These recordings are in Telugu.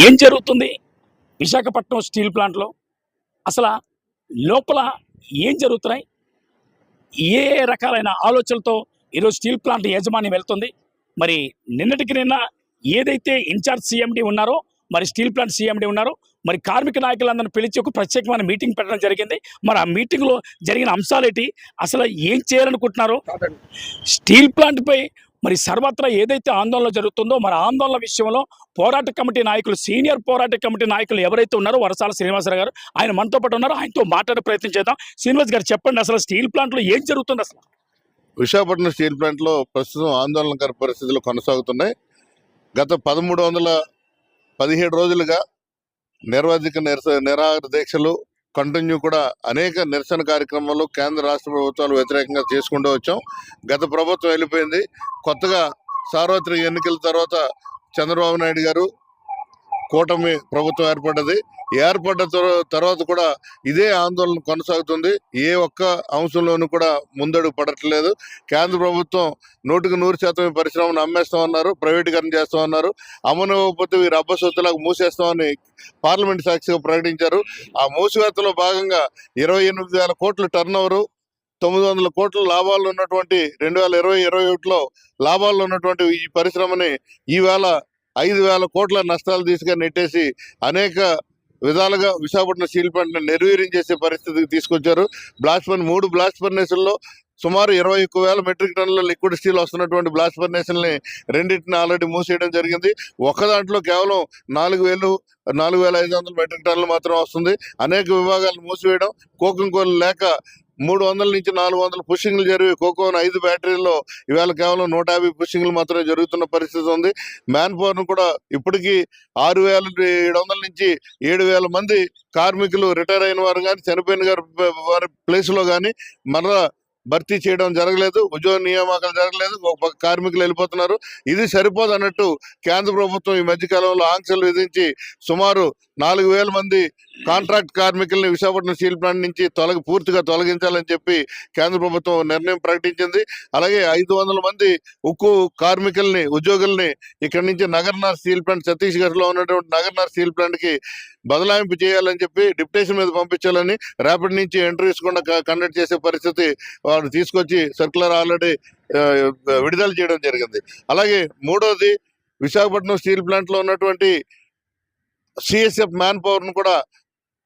ఏం జరుగుతుంది? విశాఖపట్నం స్టీల్ ప్లాంట్లో అసలు లోపల ఏం జరుగుతున్నాయి? ఏ రకాలైన ఆలోచనలతో ఈరోజు స్టీల్ ప్లాంట్ యాజమాన్యం వెళ్తుంది? మరి నిన్నటికి నిన్న ఏదైతే ఇన్ఛార్జ్ సీఎండి ఉన్నారో మరి స్టీల్ ప్లాంట్ సీఎండి ఉన్నారో మరి కార్మిక నాయకులందరిని పిలిచి ఒక ప్రత్యేకమైన మీటింగ్ పెట్టడం జరిగింది. మరి ఆ మీటింగ్లో జరిగిన అంశాలేంటి? అసలు ఏం చేయాలనుకుంటున్నారో? స్టీల్ ప్లాంట్పై మరి సర్వత్రా ఏదైతే ఆందోళన జరుగుతుందో మరి ఆందోళన విషయంలో పోరాట కమిటీ నాయకులు సీనియర్ పోరాట కమిటీ నాయకులు ఎవరైతే ఉన్నారో వరసాల శ్రీనివాసరావు గారు ఆయన మనతో పాటు ఉన్నారో. ఆయనతో మాట్లాడే ప్రయత్నం చేద్దాం. శ్రీనివాస్ గారు చెప్పండి అసలు స్టీల్ ప్లాంట్లో ఏం జరుగుతుంది అసలు? విశాఖపట్నం స్టీల్ ప్లాంట్లో ప్రస్తుతం ఆందోళనకర పరిస్థితులు కొనసాగుతున్నాయి. గత పదమూడు వందల పదిహేడు రోజులుగా నిర్వాధిక నిరస నిరాహార దీక్షలు కంటిన్యూ కూడా అనేక నిరసన కార్యక్రమాలు కేంద్ర రాష్ట్ర ప్రభుత్వాలు వ్యతిరేకంగా చేసుకుంటూ వచ్చాం. గత ప్రభుత్వం వెళ్ళిపోయింది. కొత్తగా సార్వత్రిక ఎన్నికల తర్వాత చంద్రబాబు నాయుడు గారు కూటమి ప్రభుత్వం ఏర్పడ్డది. ఏర్పడ్డ తర్వాత కూడా ఇదే ఆందోళన కొనసాగుతుంది. ఏ ఒక్క అంశంలోనూ కూడా ముందడుగు పడట్లేదు. కేంద్ర ప్రభుత్వం నూటికి నూరు శాతం ఈ పరిశ్రమను అమ్మేస్తామన్నారు ప్రైవేటీకరణ చేస్తామన్నారు. అమ్మనివ్వకపోతే వీరు అబ్బసొత్తులకు మూసేస్తామని పార్లమెంట్ సాక్షిగా ప్రకటించారు. ఆ మూసివేతలో భాగంగా ఇరవై ఎనిమిది వేల కోట్ల టర్న్ తొమ్మిది వందల కోట్ల లాభాలు ఉన్నటువంటి రెండు వేల ఇరవై ఇరవై ఒకటిలో లాభాలు ఉన్నటువంటి ఈ పరిశ్రమని ఈవేళ ఐదు వేల కోట్ల నష్టాలు తీసుకొని నెట్టేసి అనేక విధాలుగా విశాఖపట్నం స్టీల్ ప్లాంట్ నిర్వీర్యం చేసే పరిస్థితికి తీసుకొచ్చారు. బ్లాస్ట్ ఫర్న్ మూడు బ్లాస్ట్ ఫర్నేసుల్లో సుమారు ఇరవై ఒక్క వేల మెట్రిక్ టన్నుల లిక్విడ్ స్టీల్ వస్తున్నటువంటి బ్లాస్ట్ ఫర్నేసుల్ని రెండింటిని ఆల్రెడీ మూసేయడం జరిగింది. ఒక దాంట్లో కేవలం నాలుగు వేలు నాలుగు వేల ఐదు వందల మెట్రిక్ టన్నులు మాత్రం వస్తుంది. అనేక విభాగాలను మూసివేయడం కోకం కోళ్ళు లేక మూడు వందల నుంచి నాలుగు వందల పుషింగ్లు జరిగి కోకోన్ ఐదు బ్యాటరీల్లో ఇవాళ కేవలం నూట యాభై పుషింగ్లు మాత్రమే జరుగుతున్న పరిస్థితి ఉంది. మ్యాన్ పవర్ను కూడా ఇప్పటికీ ఆరు వేల ఏడు వందల నుంచి ఏడు వేల మంది కార్మికులు రిటైర్ అయిన వారు కానీ చనిపోయిన గారు వారి ప్లేస్లో కానీ మరలా భర్తీ చేయడం జరగలేదు. ఉద్యోగ నియామకాలు జరగలేదు. ఒక కార్మికులు వెళ్ళిపోతున్నారు. ఇది సరిపోదు అన్నట్టు కేంద్ర ప్రభుత్వం ఈ మధ్యకాలంలో ఆంక్షలు విధించి సుమారు నాలుగు వేల మంది కాంట్రాక్ట్ కార్మికుల్ని విశాఖపట్నం స్టీల్ ప్లాంట్ నుంచి తొలగి పూర్తిగా తొలగించాలని చెప్పి కేంద్ర ప్రభుత్వం నిర్ణయం ప్రకటించింది. అలాగే ఐదు వందల మంది ఉక్కు కార్మికుల్ని ఉద్యోగుల్ని ఇక్కడి నుంచి నగర్నార్ స్టీల్ ప్లాంట్ ఛత్తీస్గఢ్లో ఉన్నటువంటి నగర్నార్ స్టీల్ ప్లాంట్కి బదలాయింపు చేయాలని చెప్పి డిప్యుటేషన్ మీద పంపించాలని రేపటి నుంచి ఇంటర్వ్యూస్ కూడా కండక్ట్ చేసే పరిస్థితి వారు తీసుకొచ్చి సర్కులర్ ఆల్రెడీ విడుదల చేయడం జరిగింది. అలాగే మూడోది విశాఖపట్నం స్టీల్ ప్లాంట్లో ఉన్నటువంటి సిఎస్ఎఫ్ మ్యాన్ పవర్ను కూడా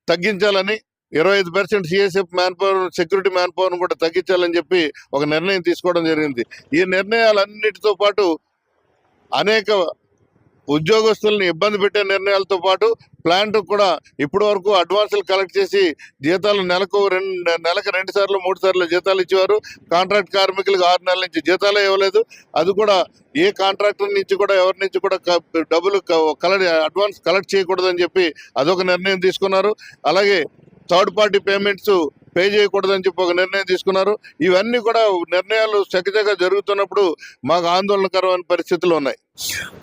తగ్గించాలని ఇరవై ఐదు percent CSF man power security man పవర్ను కూడా తగ్గించాలని చెప్పి ఒక నిర్ణయం తీసుకోవడం జరిగింది. ఈ నిర్ణయాలన్నిటితో పాటు అనేక ఉద్యోగస్తుల్ని ఇబ్బంది పెట్టే నిర్ణయాలతో పాటు ప్లాంట్ కూడా ఇప్పటి వరకు అడ్వాన్సులు కలెక్ట్ చేసి జీతాలు నెలకు రెండు నెలకు రెండు సార్లు మూడు సార్లు జీతాలు ఇచ్చేవారు. కాంట్రాక్ట్ కార్మికులకు ఆరు నెలల నుంచి జీతాలే ఇవ్వలేదు. అది కూడా ఏ కాంట్రాక్టర్ నుంచి కూడా ఎవరి నుంచి కూడా క- డబ్బులు కలెక్ట్ అడ్వాన్స్ కలెక్ట్ చేయకూడదని చెప్పి అదొక నిర్ణయం తీసుకున్నారు. అలాగే థర్డ్ పార్టీ పేమెంట్స్ పే చేయకూడదని చెప్పి ఒక నిర్ణయం తీసుకున్నారు. ఇవన్నీ కూడా నిర్ణయాలు చక్కచక్క జరుగుతున్నప్పుడు మాకు ఆందోళనకరమైన పరిస్థితులు ఉన్నాయి.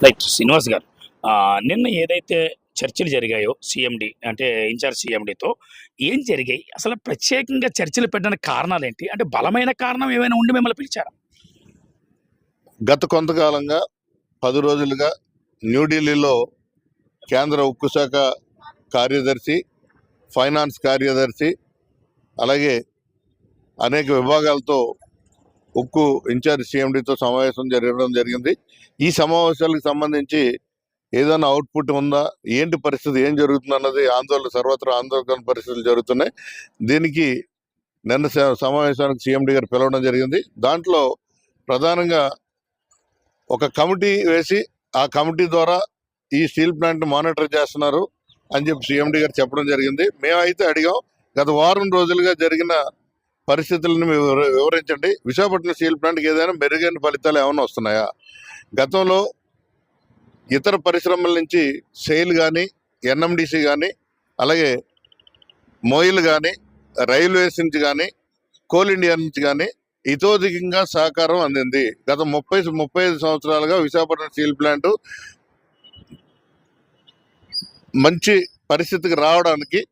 రైట్ శ్రీనివాస్ గారు నిన్న ఏదైతే చర్చలు జరిగాయో సిఎండి అంటే ఇన్ఛార్జ్ సిఎండితో ఏం జరిగాయి? అసలు ప్రత్యేకంగా చర్చలు పెట్టడానికి కారణాలు ఏంటి? అంటే బలమైన కారణం ఏమైనా ఉండి మిమ్మల్ని పిలిచారా? గత కొంతకాలంగా పది రోజులుగా న్యూఢిల్లీలో కేంద్ర ఉక్కు శాఖ కార్యదర్శి ఫైనాన్స్ కార్యదర్శి అలాగే అనేక విభాగాలతో ఉక్కు ఇన్ఛార్జ్ సీఎండితో సమావేశం జరగడం జరిగింది. ఈ సమావేశాలకు సంబంధించి ఏదైనా అవుట్పుట్ ఉందా? ఏంటి పరిస్థితి? ఏం జరుగుతుంది అన్నది ఆందోళన సర్వత్రా ఆందోళన పరిస్థితులు జరుగుతున్నాయి. దీనికి నిన్న స- సమావేశానికి సీఎండి గారు పిలవడం జరిగింది. దాంట్లో ప్రధానంగా ఒక కమిటీ వేసి ఆ కమిటీ ద్వారా ఈ స్టీల్ ప్లాంట్ మానిటర్ చేస్తున్నారు అని చెప్పి సీఎండి గారు చెప్పడం జరిగింది. మేమైతే అడిగాం గత వారం రోజులుగా జరిగిన పరిస్థితులను వివర- వివరించండి. విశాఖపట్నం స్టీల్ ప్లాంట్కి ఏదైనా మెరుగైన ఫలితాలు ఏమైనా వస్తున్నాయా? గతంలో ఇతర పరిశ్రమల నుంచి సెయిల్ కానీ ఎన్ఎండిసి కానీ అలాగే మోయిల్ కానీ రైల్వేస్ నుంచి కానీ కోల్ ఇండియా నుంచి కానీ ఇతోధికంగా సహకారం అందింది. గత ముప్పై ముప్పై ఐదు సంవత్సరాలుగా విశాఖపట్నం స్టీల్ ప్లాంట్ మంచి పరిస్థితికి రావడానికి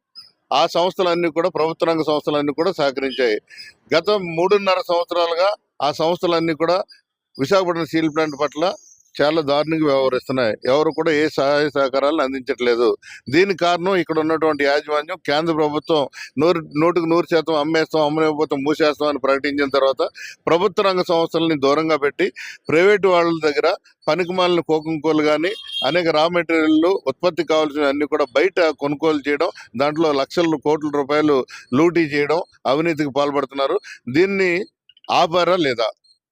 ఆ సంస్థలన్నీ కూడా ప్రభుత్వ రంగ సంస్థలన్నీ కూడా సహకరించాయి. గత మూడున్నర సంవత్సరాలుగా ఆ సంస్థలన్నీ కూడా విశాఖపట్నం స్టీల్ ప్లాంట్ పట్ల చాలా దారుణంగా వ్యవహరిస్తున్నాయి. ఎవరు కూడా ఏ సహాయ సహకారాలను అందించట్లేదు. దీని కారణం ఇక్కడ ఉన్నటువంటి యాజమాన్యం కేంద్ర ప్రభుత్వం నూరు నూటికి నూరు శాతం అమ్మేస్తాం అమ్మలేకపోతే మూసేస్తాం అని ప్రకటించిన తర్వాత ప్రభుత్వ రంగ సంస్థలని దూరంగా పెట్టి ప్రైవేటు వాళ్ళ దగ్గర పనికిమాలిన కోకుంకోలు కానీ అనేక రా మెటీరియల్లు ఉత్పత్తి కావాల్సిన అన్ని కూడా బయట కొనుగోలు చేయడం దాంట్లో లక్షల కోట్ల రూపాయలు లూటీ చేయడం అవినీతికి పాల్పడుతున్నారు. దీన్ని ఆపారా లేదా?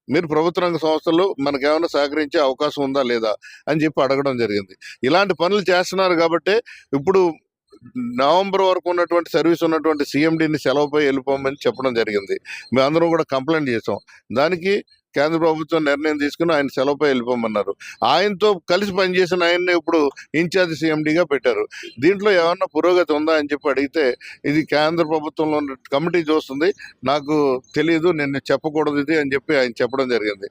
మీరు ప్రభుత్వ రంగ సంస్థలు మనకేమైనా ఏమైనా సహకరించే అవకాశం ఉందా లేదా అని చెప్పి అడగడం జరిగింది. ఇలాంటి పనులు చేస్తున్నారు కాబట్టి ఇప్పుడు నవంబర్ వరకు ఉన్నటువంటి సర్వీస్ ఉన్నటువంటి సీఎండీని సెలవుపై వెళ్ళిపోమని చెప్పడం జరిగింది. మేమందరం కూడా కంప్లైంట్ చేసాం దానికి కేంద్ర ప్రభుత్వం నిర్ణయం తీసుకుని ఆయన సెలవుపై వెళ్ళిపోమన్నారు. ఆయనతో కలిసి పనిచేసిన ఆయన్ని ఇప్పుడు ఇన్ఛార్జ్ సీఎండీగా పెట్టారు. దీంట్లో ఏమన్నా పురోగతి ఉందా అని చెప్పి అడిగితే ఇది కేంద్ర ప్రభుత్వంలో ఉన్న కమిటీ చూస్తుంది నాకు తెలియదు నేను చెప్పకూడదు ఇది అని చెప్పి ఆయన చెప్పడం జరిగింది.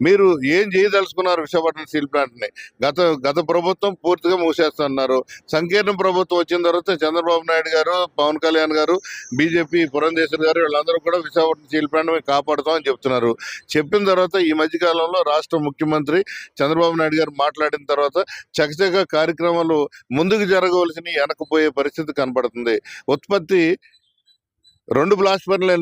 మీరు ఏం చేయదలుచుకున్నారు విశాఖపట్నం స్టీల్ ప్లాంట్ని? గత గత ప్రభుత్వం పూర్తిగా మూసేస్తున్నారు. సంకీర్ణ ప్రభుత్వం వచ్చిన తర్వాత చంద్రబాబు నాయుడు గారు పవన్ కళ్యాణ్ గారు బీజేపీ పురంధేశ్వర్ గారు వీళ్ళందరూ కూడా విశాఖపట్నం స్టీల్ ప్లాంట్ మేము కాపాడుతామని చెప్తున్నారు. చెప్పిన తర్వాత ఈ మధ్యకాలంలో రాష్ట్ర ముఖ్యమంత్రి చంద్రబాబు నాయుడు గారు మాట్లాడిన తర్వాత చకచక కార్యక్రమాలు ముందుకు జరగవలసిన వెనకపోయే పరిస్థితి కనబడుతుంది ఉత్పత్తి రెండు బ్లాస్ట్ పనులు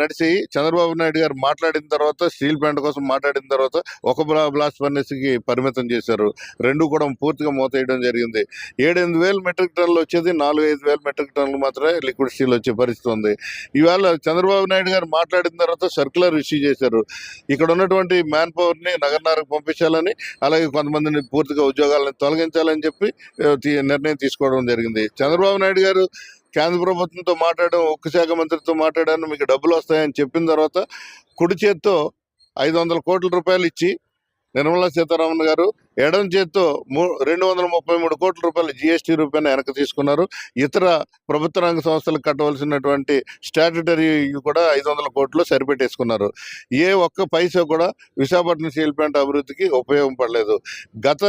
నడిచి చంద్రబాబు నాయుడు గారు మాట్లాడిన తర్వాత స్టీల్ ప్లాంట్ కోసం మాట్లాడిన తర్వాత ఒక బ్లాస్ట్ ఫర్నెస్కి పరిమితం చేశారు. రెండు కూడా పూర్తిగా మూతేయడం జరిగింది. ఏడెనిమిది వేల మెట్రిక్ టన్నులు వచ్చేది నాలుగు ఐదు వేల మెట్రిక్ టన్నులు మాత్రమే లిక్విడ్ స్టీల్ వచ్చే పరిస్థితి ఉంది. ఇవాళ చంద్రబాబు నాయుడు గారు మాట్లాడిన తర్వాత సర్క్యులర్ ఇష్యూ చేశారు. ఇక్కడ ఉన్నటువంటి మ్యాన్ పవర్ని నగరనారకు పంపించాలని అలాగే కొంతమందిని పూర్తిగా ఉద్యోగాలను తొలగించాలని చెప్పి నిర్ణయం తీసుకోవడం జరిగింది. చంద్రబాబు నాయుడు గారు కేంద్ర ప్రభుత్వంతో మాట్లాడడం ఒక్క శాఖ మంత్రితో మాట్లాడాను మీకు డబ్బులు వస్తాయని చెప్పిన తర్వాత కుడి చేత్తో ఐదు వందల కోట్ల రూపాయలు ఇచ్చి నిర్మలా సీతారామన్ గారు ఎడం చేత్తో మూ రెండు వందల ముప్పై మూడు కోట్ల రూపాయలు జిఎస్టీ రూపాయలు వెనక తీసుకున్నారు. ఇతర ప్రభుత్వ రంగ సంస్థలకు కట్టవలసినటువంటి స్టాట్యుటరీ కూడా ఐదు వందల కోట్లు సరిపెట్టేసుకున్నారు. ఏ ఒక్క పైసా కూడా విశాఖపట్నం స్టీల్ ప్లాంట్ అభివృద్ధికి ఉపయోగపడలేదు గత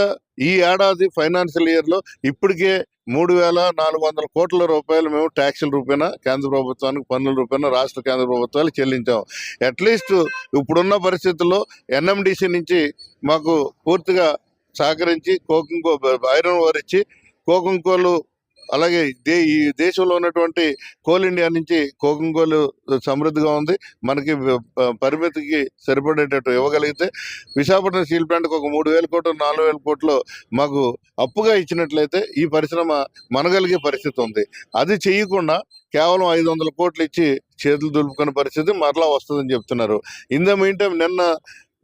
ఈ ఏడాది ఫైనాన్షియల్ ఇయర్లో ఇప్పటికే మూడు వేల నాలుగు వందల కోట్ల రూపాయలు మేము ట్యాక్సుల రూపాయన కేంద్ర ప్రభుత్వానికి పన్నుల రూపాయన రాష్ట్ర కేంద్ర ప్రభుత్వాలు చెల్లించాం. అట్లీస్ట్ ఇప్పుడున్న పరిస్థితుల్లో ఎన్ఎండిసి నుంచి మాకు పూర్తిగా సహకరించి కోకుంకో ఐరన్ ఓర్ ఇచ్చి కోకుంకోలు అలాగే దే ఈ దేశంలో ఉన్నటువంటి కోల్ ఇండియా నుంచి కోకుంకోలు సమృద్ధిగా ఉంది. మనకి పరిమితికి సరిపడేటట్టు ఇవ్వగలిగితే విశాఖపట్నం స్టీల్ ప్లాంట్కి ఒక మూడు వేల కోట్లు నాలుగు వేల కోట్లు మాకు అప్పుగా ఇచ్చినట్లయితే ఈ పరిశ్రమ మనగలిగే పరిస్థితి ఉంది. అది చేయకుండా కేవలం ఐదు వందల కోట్లు ఇచ్చి చేతులు దులుపుకునే పరిస్థితి మరలా వస్తుందని చెప్తున్నారు. ఇన్ ద టైం నిన్న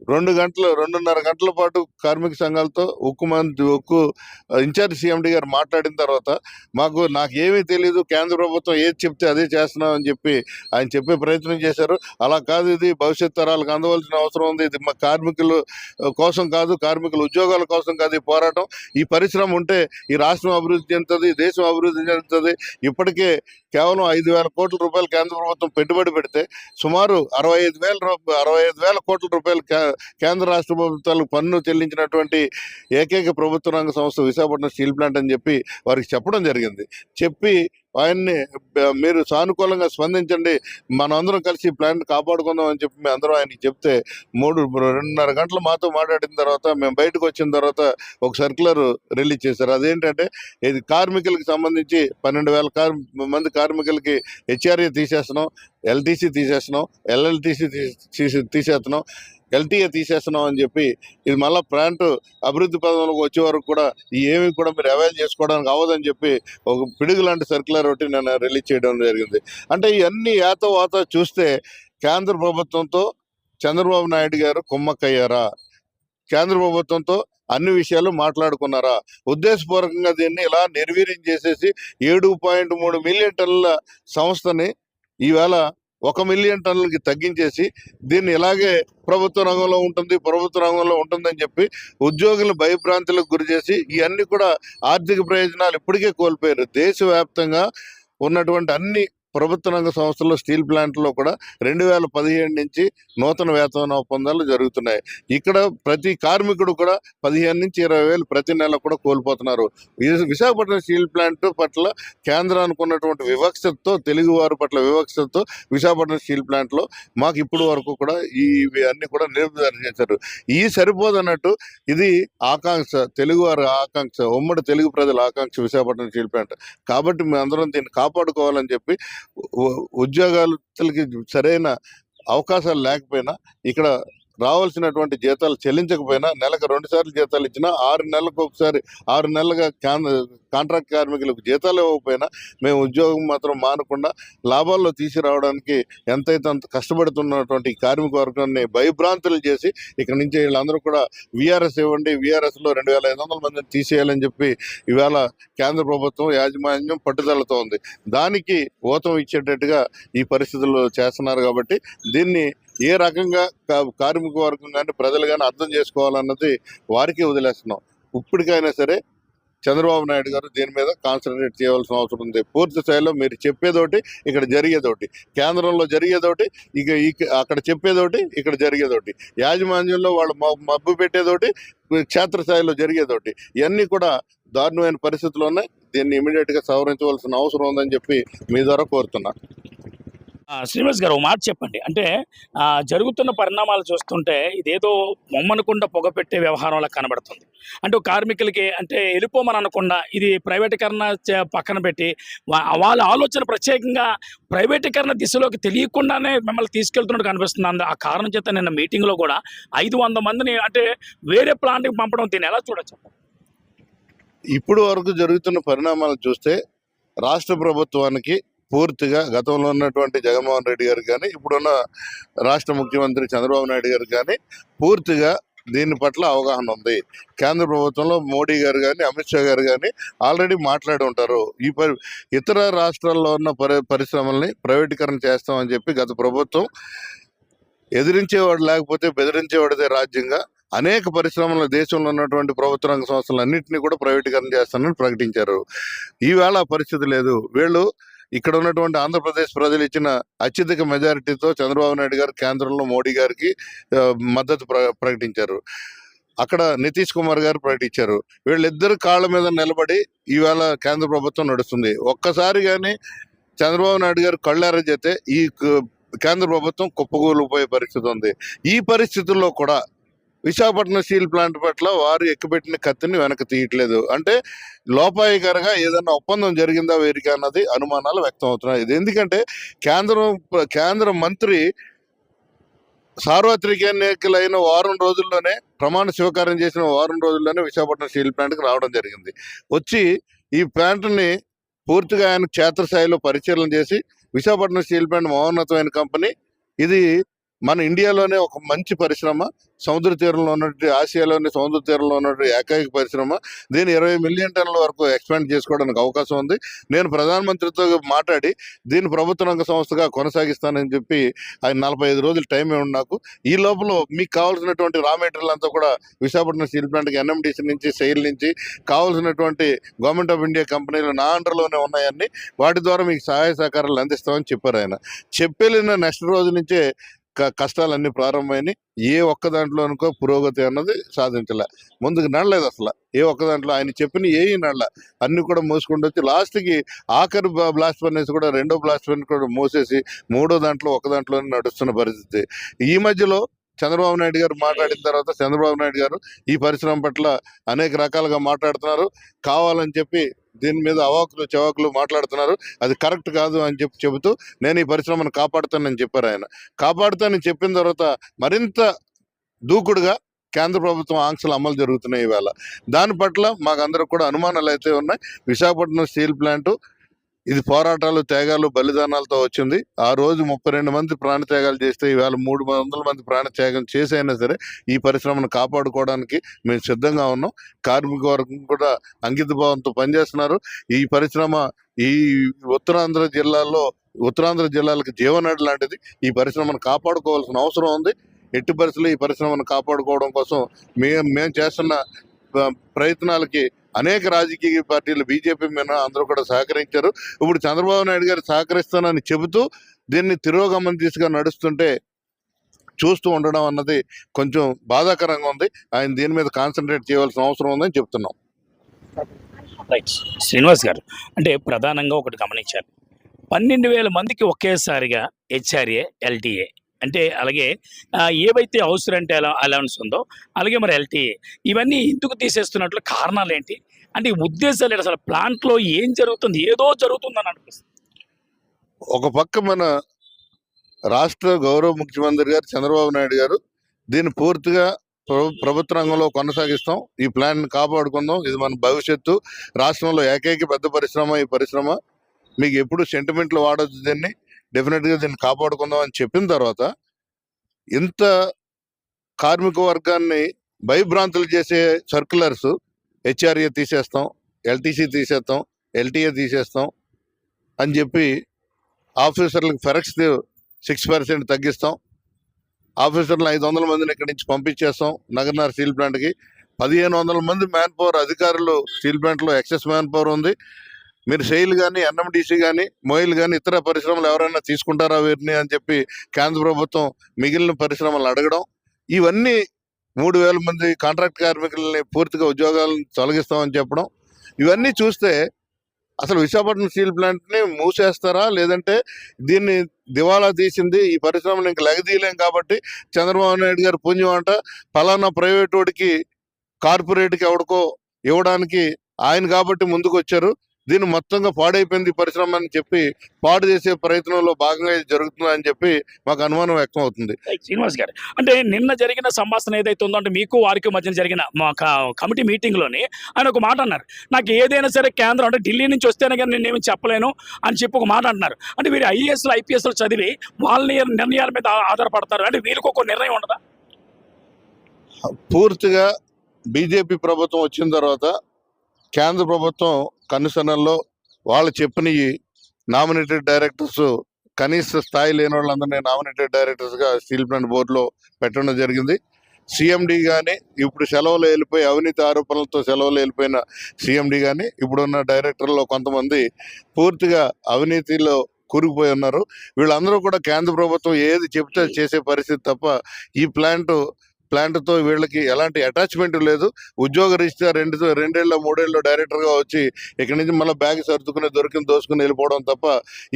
రెండు గంటలు రెండున్నర గంటల పాటు కార్మిక సంఘాలతో ఉక్కు మంత్రి ఉక్కు ఇన్ఛార్జ్ సీఎండి గారు మాట్లాడిన తర్వాత మాకు నాకు ఏమీ తెలియదు కేంద్ర ప్రభుత్వం ఏది చెప్తే అదే చేస్తున్నాం అని చెప్పి ఆయన చెప్పే ప్రయత్నం చేశారు. అలా కాదు ఇది భవిష్యత్ తరాలకు అందవలసిన అవసరం ఉంది. ఇది మా కార్మికులు కోసం కాదు కార్మికుల ఉద్యోగాల కోసం కాదు ఈ పోరాటం. ఈ పరిశ్రమ ఉంటే ఈ రాష్ట్రం అభివృద్ధి చెందుతుంది దేశం అభివృద్ధి చెందుతుంది. ఇప్పటికే కేవలం ఐదు వేల కోట్ల రూపాయలు కేంద్ర ప్రభుత్వం పెట్టుబడి పెడితే సుమారు అరవై ఐదు వేల అరవై ఐదు వేల కోట్ల రూపాయలు కే- కేంద్ర రాష్ట్ర ప్రభుత్వాలకు పన్ను చెల్లించినటువంటి ఏకైక ప్రభుత్వ రంగ సంస్థ విశాఖపట్నం స్టీల్ ప్లాంట్ అని చెప్పి వారికి చెప్పడం జరిగింది. చెప్పి ఆయన్ని మీరు సానుకూలంగా స్పందించండి మనందరం కలిసి ప్లాంట్ కాపాడుకుందాం అని చెప్పి మేము అందరం ఆయనకి చెప్తే మూడు రెండున్నర గంటలు మాతో మాట్లాడిన తర్వాత మేము బయటకు వచ్చిన తర్వాత ఒక సర్క్యులర్ రిలీజ్ చేశారు. అదేంటంటే ఇది కార్మికులకు సంబంధించి పన్నెండు వేల కార్ మంది కార్మికులకి హెచ్ఆర్ఏ తీసేస్తున్నాం ఎల్టీసీ తీసేస్తున్నాం ఎల్ఎల్టీసీ తీసి తీసేస్తున్నాం. ఎల్టీఏ తీసేస్తున్నాం అని చెప్పి ఇది మళ్ళీ ప్లాంట్ అభివృద్ధి పదంలోకి వచ్చే వరకు కూడా ఏమి కూడా మీరు అవైల్ చేసుకోవడానికి అవ్వదని చెప్పి ఒక పిడుగు లాంటి సర్క్యులర్ ఒకటి నేను రిలీజ్ చేయడం జరిగింది. అంటే ఇవన్నీ యాతవాత వాత చూస్తే కేంద్ర ప్రభుత్వంతో చంద్రబాబు నాయుడు గారు కుమ్మక్కయ్యారా? కేంద్ర ప్రభుత్వంతో అన్ని విషయాలు మాట్లాడుకున్నారా? ఉద్దేశపూర్వకంగా దీన్ని ఇలా నిర్వీర్యం చేసేసి ఏడు పాయింట్ మూడు మిలియన్ టన్నుల సంస్థని ఈవేళ ఒక మిలియన్ టన్నులకి తగ్గించేసి దీన్ని ఇలాగే ప్రభుత్వ రంగంలో ఉంటుంది ప్రభుత్వ రంగంలో ఉంటుందని చెప్పి ఉద్యోగులు భయభ్రాంతులకు గురి చేసి ఇవన్నీ కూడా ఆర్థిక ప్రయోజనాలు ఇప్పటికే కోల్పోయారు. దేశవ్యాప్తంగా ఉన్నటువంటి అన్ని ప్రభుత్వ రంగ సంస్థల్లో స్టీల్ ప్లాంట్లో కూడా రెండు వేల పదిహేడు నుంచి నూతన వేతన ఒప్పందాలు జరుగుతున్నాయి. ఇక్కడ ప్రతి కార్మికుడు కూడా పదిహేను నుంచి ఇరవై వేలు ప్రతి నెల కూడా కోల్పోతున్నారు. ఈ- విశాఖపట్నం స్టీల్ ప్లాంట్ పట్ల కేంద్రానికి ఉన్నటువంటి వివక్షతో తెలుగువారి పట్ల వివక్షతో విశాఖపట్నం స్టీల్ ప్లాంట్లో మాకు ఇప్పుడు వరకు కూడా ఈ ఇవి అన్ని కూడా నిలుపుదల చేశారు. ఈ సరిపోదన్నట్టు ఇది ఆకాంక్ష తెలుగువారి ఆకాంక్ష ఉమ్మడి తెలుగు ప్రజల ఆకాంక్ష విశాఖపట్నం స్టీల్ ప్లాంట్. కాబట్టి మేమందరం దీన్ని కాపాడుకోవాలని చెప్పి ఉద్యోగాలకి సరైన అవకాశాలు లేకపోయినా ఇక్కడ రావాల్సినటువంటి జీతాలు చెల్లించకపోయినా నెలకు రెండు సార్లు జీతాలు ఇచ్చినా ఆరు నెలలకు ఒకసారి ఆరు నెలలుగా కాన్ కాంట్రాక్ట్ కార్మికులకు జీతాలు ఇవ్వకపోయినా మేము ఉద్యోగం మాత్రం మానకుండా లాభాల్లో తీసుకురావడానికి ఎంతైతే అంత కష్టపడుతున్నటువంటి కార్మిక వర్గాన్ని భయభ్రాంతులు చేసి ఇక్కడ నుంచి వీళ్ళందరూ కూడా విఆర్ఎస్ ఇవ్వండి విఆర్ఎస్లో రెండు వేల ఐదు వందల మందిని తీసేయాలని చెప్పి ఇవాళ కేంద్ర ప్రభుత్వం యాజమాన్యం పట్టుదలతో ఉంది దానికి ఊతం ఇచ్చేటట్టుగా ఈ పరిస్థితులు చేస్తున్నారు కాబట్టి దీన్ని ఏ రకంగా కా- కార్మిక వర్గం కానీ ప్రజలు కానీ అర్థం చేసుకోవాలన్నది వారికి వదిలేస్తున్నాం. ఇప్పటికైనా సరే చంద్రబాబు నాయుడు గారు దీని మీద కాన్సన్ట్రేట్ చేయవలసిన అవసరం ఉంది. పూర్తి స్థాయిలో మీరు చెప్పేదోటి ఇక్కడ జరిగేదోటి కేంద్రంలో జరిగేదోటి ఇక అక్కడ చెప్పేదోటి ఇక్కడ జరిగేదోటి యాజమాన్యంలో వాళ్ళు మబ్బు పెట్టేదోటి క్షేత్రస్థాయిలో జరిగేదోటి ఇవన్నీ కూడా దారుణమైన పరిస్థితులు ఉన్నాయి. దీన్ని ఇమీడియట్గా సవరించవలసిన అవసరం ఉందని చెప్పి మీ ద్వారా కోరుతున్నా. శ్రీనివాస్ గారు ఒక మాట చెప్పండి. అంటే జరుగుతున్న పరిణామాలు చూస్తుంటే ఇదేదో మొమ్మనకుండా పొగ పెట్టే వ్యవహారంలా కనబడుతుంది. అంటే కార్మికులకి అంటే వెళ్ళిపోమని అనకుండా ఇది ప్రైవేటీకరణ పక్కన పెట్టి వా- వాళ్ళ ఆలోచన ప్రత్యేకంగా ప్రైవేటీకరణ దిశలోకి తెలియకుండానే మిమ్మల్ని తీసుకెళ్తున్నట్టు కనిపిస్తుంది. అందు ఆ కారణం చేత నిన్న మీటింగ్లో కూడా ఐదు వంద మందిని అంటే వేరే ప్లాంట్కి పంపడం దీన్ని ఎలా చూడొచ్చు? ఇప్పుడు వరకు జరుగుతున్న పరిణామాలు చూస్తే రాష్ట్ర ప్రభుత్వానికి పూర్తిగా గతంలో ఉన్నటువంటి జగన్మోహన్ రెడ్డి గారు కానీ ఇప్పుడున్న రాష్ట్ర ముఖ్యమంత్రి చంద్రబాబు నాయుడు గారు కానీ పూర్తిగా దీని పట్ల అవగాహన ఉంది. కేంద్ర ప్రభుత్వంలో మోడీ గారు కానీ అమిత్ షా గారు కానీ ఆల్రెడీ మాట్లాడి ఉంటారు. ఈ పరి ఇతర రాష్ట్రాల్లో ఉన్న పరి పరిశ్రమల్ని ప్రైవేటీకరణ చేస్తామని చెప్పి గత ప్రభుత్వం ఎదిరించేవాడు లేకపోతే బెదిరించేవాడిదే రాజ్యంగా అనేక పరిశ్రమల దేశంలో ఉన్నటువంటి ప్రభుత్వ రంగ సంస్థలన్నింటినీ కూడా ప్రైవేటీకరణ చేస్తానని ప్రకటించారు. ఈవేళ ఆ పరిస్థితి లేదు. వీళ్ళు ఇక్కడ ఉన్నటువంటి ఆంధ్రప్రదేశ్ ప్రజలు ఇచ్చిన అత్యధిక మెజారిటీతో చంద్రబాబు నాయుడు గారు కేంద్రంలో మోడీ గారికి మద్దతు ప్ర ప్రకటించారు. అక్కడ నితీష్ కుమార్ గారు ప్రకటించారు. వీళ్ళిద్దరు కాళ్ళ మీద నిలబడి ఈవేళ కేంద్ర ప్రభుత్వం నడుస్తుంది. ఒక్కసారి కానీ చంద్రబాబు నాయుడు గారు కళ్ళార చేస్తే ఈ కేంద్ర ప్రభుత్వం కుప్పకూలిపోయే పరిస్థితి ఉంది. ఈ పరిస్థితుల్లో కూడా విశాఖపట్నం స్టీల్ ప్లాంట్ పట్ల వారు ఎక్కుపెట్టిన కత్తిని వెనక్కి తీయట్లేదు. అంటే లోపాయికరంగా ఏదైనా ఒప్పందం జరిగిందా వీరికి అన్నది అనుమానాలు వ్యక్తం అవుతున్నాయి ఇది ఎందుకంటే కేంద్రం కేంద్ర మంత్రి సార్వత్రిక ఎన్నికలైన వారం రోజుల్లోనే ప్రమాణ స్వీకారం చేసిన వారం రోజుల్లోనే విశాఖపట్నం స్టీల్ ప్లాంట్కి రావడం జరిగింది. వచ్చి ఈ ప్లాంట్ని పూర్తిగా ఆయన క్షేత్రస్థాయిలో పరిశీలన చేసి విశాఖపట్నం స్టీల్ ప్లాంట్ మహోన్నతమైన కంపెనీ ఇది మన ఇండియాలోనే ఒక మంచి పరిశ్రమ సముద్ర తీరంలో ఉన్నటువంటి ఆసియాలోని సముద్ర తీరంలో ఉన్నటువంటి ఏకైక పరిశ్రమ. దీన్ని ఇరవై మిలియన్ టన్నుల వరకు ఎక్స్పాండ్ చేసుకోవడానికి అవకాశం ఉంది. నేను ప్రధానమంత్రితో మాట్లాడి దీన్ని ప్రభుత్వ రంగ సంస్థగా కొనసాగిస్తానని చెప్పి ఆయన నలభై ఐదు రోజులు టైం ఇవ్వండి నాకు. ఈ లోపల మీకు కావాల్సినటువంటి రా మెటీరియల్ అంతా కూడా విశాఖపట్నం స్టీల్ ప్లాంట్కి ఎన్ఎండిసి నుంచి సెయిల్ నుంచి కావాల్సినటువంటి గవర్నమెంట్ ఆఫ్ ఇండియా కంపెనీలు నా అండర్లోనే ఉన్నాయని వాటి ద్వారా మీకు సహాయ సహకారాలు అందిస్తామని చెప్పారు ఆయన. చెప్పెళ్ళిన నెక్స్ట్ రోజు నుంచే కష్టాలన్నీ ప్రారంభమైనవి ఏ ఒక్క దాంట్లోనుకో పురోగతి అన్నది సాధించలే. ముందుకు నడలేదు అసలు. ఏ ఒక్క దాంట్లో ఆయన చెప్పిన ఏ నడల. అన్ని కూడా మోసుకుంటూ వచ్చి లాస్ట్కి ఆఖరి బ్లాస్ట్ ఫర్నేస్ కూడా రెండో బ్లాస్ట్ ఫర్నేస్ కూడా మోసేసి మూడో దాంట్లో ఒక దాంట్లోనే నడుస్తున్న పరిస్థితి. ఈ మధ్యలో చంద్రబాబు నాయుడు గారు మాట్లాడిన తర్వాత చంద్రబాబు నాయుడు గారు ఈ పరిశ్రమ పట్ల అనేక రకాలుగా మాట్లాడుతున్నారు. కావాలని చెప్పి దీని మీద అవాకులు చవాకులు మాట్లాడుతున్నారు. అది కరెక్ట్ కాదు అని చెప్పి చెబుతూ నేను ఈ పరిశ్రమను కాపాడుతానని చెప్పారు ఆయన. కాపాడుతానని చెప్పిన తర్వాత మరింత దూకుడుగా కేంద్ర ప్రభుత్వం ఆంక్షలు అమలు జరుగుతున్నాయి ఇవాళ. దాని పట్ల మాకందరికి కూడా అనుమానాలు అయితే ఉన్నాయి. విశాఖపట్నం స్టీల్ ప్లాంట్ ఇది పోరాటాలు త్యాగాలు బలిదానాలతో వచ్చింది. ఆ రోజు ముప్పై రెండు మంది ప్రాణత్యాగాలు చేస్తే ఈవేళ మూడు వందల మంది ప్రాణత్యాగం చేసి అయినా సరే ఈ పరిశ్రమను కాపాడుకోవడానికి మేము సిద్ధంగా ఉన్నాం. కార్మిక వర్గం కూడా అంకిత భావంతో పనిచేస్తున్నారు. ఈ పరిశ్రమ ఈ ఉత్తరాంధ్ర జిల్లాలో ఉత్తరాంధ్ర జిల్లాలకు జీవనాడు లాంటిది. ఈ పరిశ్రమను కాపాడుకోవాల్సిన అవసరం ఉంది. ఎట్టి పరిస్థితుల్లో ఈ పరిశ్రమను కాపాడుకోవడం కోసం మేము మేము చేస్తున్న ప్రయత్నాలకి అనేక రాజకీయ పార్టీలు బీజేపీ మీద అందరూ కూడా సహకరించారు. ఇప్పుడు చంద్రబాబు నాయుడు గారు సహకరిస్తానని చెబుతూ దీన్ని తిరోగమనం దిశగా నడుస్తుంటే చూస్తూ ఉండడం అన్నది కొంచెం బాధాకరంగా ఉంది. ఆయన దీని మీద కాన్సన్ట్రేట్ చేయవలసిన అవసరం ఉందని చెప్తున్నాం. రైట్. శ్రీనివాస్ గారు అంటే ప్రధానంగా ఒకటి గమనించాలి. పన్నెండు వేల మందికి ఒకేసారిగా హెచ్ఆర్ఏ ఎల్టీఏ అంటే అలాగే ఏవైతే హౌస్ రెంట్ అలవెన్స్ ఉందో అలాగే మరి ఎల్టీఏ ఇవన్నీ ఎందుకు తీసేస్తున్నట్లు కారణాలు ఏంటి అంటే ఉద్దేశాలు ఏంటి? అసలు ప్లాంట్లో ఏం జరుగుతుంది? ఏదో జరుగుతుందని అనిపిస్తుంది. ఒక పక్క మన రాష్ట్ర గౌరవ ముఖ్యమంత్రి గారు చంద్రబాబు నాయుడు గారు దీన్ని పూర్తిగా ప్రభుత్వ రంగంలో కొనసాగిస్తాం. ఈ ప్లాన్ కాపాడుకుందాం. ఇది మన భవిష్యత్తు. రాష్ట్రంలో ఏకైక పెద్ద పరిశ్రమ ఈ పరిశ్రమ. మీకు ఎప్పుడు సెంటిమెంట్లు వాడొద్దు దీన్ని. డెఫినెట్గా దీన్ని కాపాడుకుందాం అని చెప్పిన తర్వాత ఇంత కార్మిక వర్గాన్ని భయభ్రాంతులు చేసే సర్క్యులర్స్ హెచ్ఆర్ఏ తీసేస్తాం ఎల్టీసీ తీసేస్తాం ఎల్టీఏ తీసేస్తాం అని చెప్పి ఆఫీసర్లకు ఫెరక్స్ సిక్స్ పర్సెంట్ తగ్గిస్తాం. ఆఫీసర్లు ఐదు వందల మందిని ఇక్కడి నుంచి పంపించేస్తాం నగర్నార్ స్టీల్ ప్లాంట్కి. పదిహేను వందల మంది మ్యాన్ పవర్ అధికారులు స్టీల్ ప్లాంట్లో ఎక్సెస్ మ్యాన్ పవర్ ఉంది. మీరు సెయిల్ కానీ ఎన్ఎండిసి కానీ మొయిల్ కానీ ఇతర పరిశ్రమలు ఎవరైనా తీసుకుంటారా వీరిని అని చెప్పి కేంద్ర ప్రభుత్వం మిగిలిన పరిశ్రమలు అడగడం. ఇవన్నీ మూడు వేల మంది కాంట్రాక్ట్ కార్మికులని పూర్తిగా ఉద్యోగాలను తొలగిస్తామని చెప్పడం. ఇవన్నీ చూస్తే అసలు విశాఖపట్నం స్టీల్ ప్లాంట్ని మూసేస్తారా? లేదంటే దీన్ని దివాలా తీసింది ఈ పరిశ్రమను ఇంక లగదీయలేం కాబట్టి చంద్రబాబు నాయుడు గారు పుణ్యం అంట. ఫలానా ప్రైవేట్ వాడికి కార్పొరేట్కి ఎవడికో ఇవ్వడానికి ఆయన కాబట్టి ముందుకు వచ్చారు దీన్ని మొత్తంగా పాడైపోయింది పరిశ్రమ అని చెప్పి పాడు చేసే ప్రయత్నంలో భాగంగా ఇది జరుగుతుందని చెప్పి మాకు అనుమానం వ్యక్తం అవుతుంది. శ్రీనివాస్ గారు అంటే నిన్న జరిగిన సంభాషణ ఏదైతే ఉందో అంటే మీకు వారికి మధ్య జరిగిన మా కమిటీ మీటింగ్లోని ఆయన ఒక మాట అన్నారు. నాకు ఏదైనా సరే కేంద్రం అంటే ఢిల్లీ నుంచి వస్తేనే కానీ నేనేమి చెప్పలేను అని చెప్పి ఒక మాట అంటున్నారు. అంటే వీరు ఐఏఎస్లు ఐపీఎస్లు చదివి వాళ్ళ నిర్ణయాల మీద ఆధారపడతారు. అంటే వీరికి ఒక నిర్ణయం ఉండదా? పూర్తిగా బీజేపీ ప్రభుత్వం వచ్చిన తర్వాత కేంద్ర ప్రభుత్వం కనుసనల్లో వాళ్ళు చెప్పినవి నామినేటెడ్ డైరెక్టర్స్ కనీస స్థాయి లేని వాళ్ళందరినీ నామినేటెడ్ డైరెక్టర్స్గా స్టీల్ ప్లాంట్ బోర్డులో పెట్టడం జరిగింది. సిఎండి కానీ ఇప్పుడు సెలవులు వెళ్ళిపోయి అవినీతి ఆరోపణలతో సెలవులు వెళ్ళిపోయిన సిఎండి కానీ ఇప్పుడున్న డైరెక్టర్లో కొంతమంది పూర్తిగా అవినీతిలో కూరుకుపోయి ఉన్నారు. వీళ్ళందరూ కూడా కేంద్ర ప్రభుత్వం ఏది చెప్తే చేసే పరిస్థితి తప్ప ఈ ప్లాంట్ ప్లాంట్తో వీళ్ళకి ఎలాంటి అటాచ్మెంట్ లేదు. ఉద్యోగ రీత్యా రెండు రెండేళ్ళ మూడేళ్ళ డైరెక్టర్గా వచ్చి ఇక్కడి నుంచి మళ్ళీ బ్యాగ్ సర్దుకుని దొరికిన దోసుకుని వెళ్ళిపోవడం తప్ప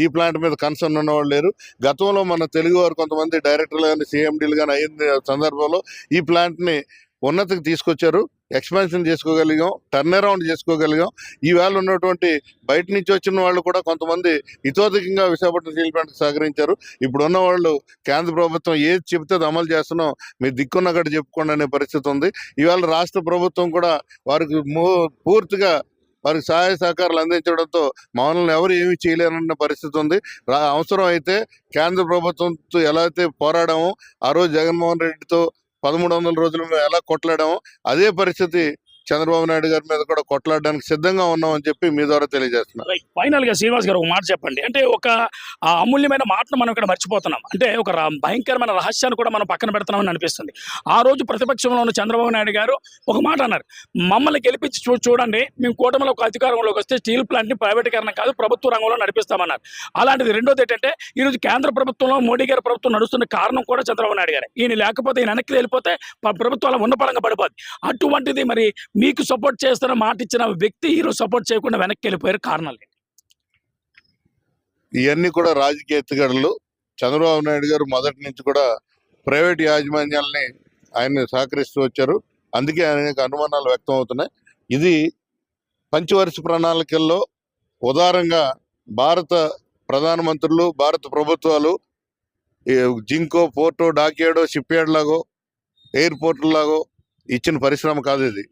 ఈ ప్లాంట్ మీద కన్సర్న్ ఉన్నవాళ్ళు లేరు. గతంలో మన తెలుగు వారు కొంతమంది డైరెక్టర్లు కానీ సీఎండీలు కానీ అయిన సందర్భంలో ఈ ప్లాంట్ని ఉన్నతికి తీసుకొచ్చారు. ఎక్స్పాన్షన్ చేసుకోగలిగాం టర్న్ అరౌండ్ చేసుకోగలిగాం. ఈవేళ ఉన్నటువంటి బయట నుంచి వచ్చిన వాళ్ళు కూడా కొంతమంది ఇతోధికంగా విశాఖపట్నం స్టీల్ ప్లాంట్కి సహకరించారు. ఇప్పుడున్న వాళ్ళు కేంద్ర ప్రభుత్వం ఏది చెబితే అది అమలు చేస్తున్నాం మీరు దిక్కున్న అక్కడ చెప్పుకోండి అనే పరిస్థితి ఉంది. ఇవాళ రాష్ట్ర ప్రభుత్వం కూడా వారికి పూర్తిగా వారికి సహాయ సహకారాలు అందించడంతో మమ్మల్ని ఎవరు ఏమి చేయలేరన్న పరిస్థితి ఉంది. అవసరం అయితే కేంద్ర ప్రభుత్వంతో ఎలా అయితే పోరాడామో ఆ రోజు జగన్మోహన్ రెడ్డితో పదమూడు వందల రోజులు ఎలా కొట్లాడామో అదే పరిస్థితి చంద్రబాబు నాయుడు గారి మీద కూడా కొట్లాడడానికి సిద్ధంగా ఉన్నామని చెప్పి మీ ద్వారా తెలియజేస్తున్నాను ఫైనల్గా శ్రీనివాస్ గారు ఒక మాట చెప్పండి. అంటే ఒక అమూల్యమైన మాటను మనం ఇక్కడ మర్చిపోతున్నాం. అంటే ఒక భయంకరమైన రహస్యాన్ని కూడా మనం పక్కన పెడుతున్నామని అనిపిస్తుంది. ఆ రోజు ప్రతిపక్షంలో ఉన్న చంద్రబాబు నాయుడు గారు ఒక మాట అన్నారు. మమ్మల్ని గెలిపించి చూ చూడండి మేము కూటమిలో ఒక అధికారంలోకి వస్తే స్టీల్ ప్లాంట్ని ప్రైవేటీకరణ కాదు ప్రభుత్వ రంగంలో నడిపిస్తామన్నారు. అలాంటిది రెండోది ఏంటంటే ఈరోజు కేంద్ర ప్రభుత్వంలో మోడీ గారి ప్రభుత్వం నడుస్తున్న కారణం కూడా చంద్రబాబు నాయుడు గారు. ఈయన లేకపోతే ఈయన వెనక్కి వెళ్ళిపోతే ప్రభుత్వాల ఉన్న పరంగా పడిపోద్ది. అటువంటిది మరి మీకు సపోర్ట్ చేస్తున్న మాట ఇచ్చిన వ్యక్తి ఈరోజు సపోర్ట్ చేయకుండా వెనక్కి వెళ్ళిపోయారు కారణాలు ఇవన్నీ కూడా రాజకీయ ఎత్తుగడలు. చంద్రబాబు నాయుడు గారు మొదటి నుంచి కూడా ప్రైవేట్ యాజమాన్యాల్ని ఆయన సహకరిస్తూ వచ్చారు. అందుకే అనేక అనుమానాలు వ్యక్తం అవుతున్నాయి. ఇది పంచవర్ష ప్రణాళికల్లో ఉదారంగా భారత ప్రధానమంత్రులు భారత ప్రభుత్వాలు ఈ జింకో పోర్టో డాకియాడో షిప్ యార్డ్ లాగో ఎయిర్పోర్ట్ లాగో ఇచ్చిన పరిశ్రమ కాదు ఇది.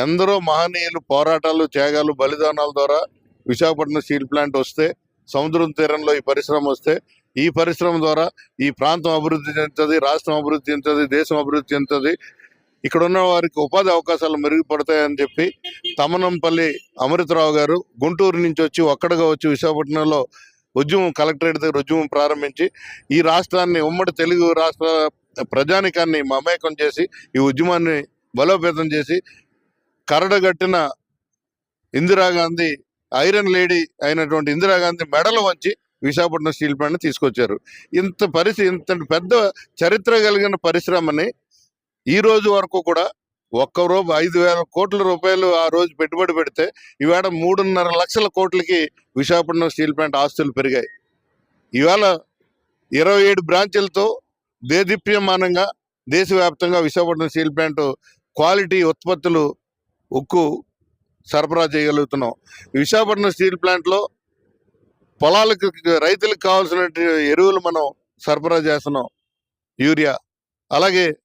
ఎందరో మహనీయులు పోరాటాలు త్యాగాలు బలిదానాల ద్వారా విశాఖపట్నం స్టీల్ ప్లాంట్ వస్తే సముద్రం తీరంలో ఈ పరిశ్రమ వస్తే ఈ పరిశ్రమ ద్వారా ఈ ప్రాంతం అభివృద్ధి చెందుతుంది రాష్ట్రం అభివృద్ధి చెందుతుంది దేశం అభివృద్ధి చెందుతుంది. ఇక్కడ ఉన్న వారికి ఉపాధి అవకాశాలు మెరుగుపడతాయని చెప్పి తమనంపల్లి అమృతరావు గారు గుంటూరు నుంచి వచ్చి ఒక్కడగా వచ్చి విశాఖపట్నంలో ఉద్యమం కలెక్టరేట్ దగ్గర ఉద్యమం ప్రారంభించి ఈ రాష్ట్రాన్ని ఉమ్మడి తెలుగు రాష్ట్ర ప్రజానికాన్ని మమేకం చేసి ఈ ఉద్యమాన్ని బలోపేతం చేసి కరడగట్టిన ఇందిరాగాంధీ ఐరన్ లేడీ అయినటువంటి ఇందిరాగాంధీ మెడలు వంచి విశాఖపట్నం స్టీల్ ప్లాంట్ తీసుకొచ్చారు. ఇంత పరిస్థితి ఇంత పెద్ద చరిత్ర కలిగిన పరిశ్రమని ఈ రోజు వరకు కూడా ఒక్క రూపాయి ఐదు వేల కోట్ల రూపాయలు ఆ రోజు పెట్టుబడి పెడితే ఇవాళ మూడున్నర లక్షల కోట్లకి విశాఖపట్నం స్టీల్ ప్లాంట్ ఆస్తులు పెరిగాయి. ఇవాళ ఇరవై ఏడు బ్రాంచీలతో దేదీప్యమానంగా దేశవ్యాప్తంగా విశాఖపట్నం స్టీల్ ప్లాంట్ క్వాలిటీ ఉత్పత్తులు ఉక్కు సరఫరా చేయగలుగుతున్నాం. విశాఖపట్నం స్టీల్ ప్లాంట్లో పొలాలకు రైతులకు కావాల్సిన ఎరువులు మనం సరఫరా చేస్తున్నాం. యూరియా. అలాగే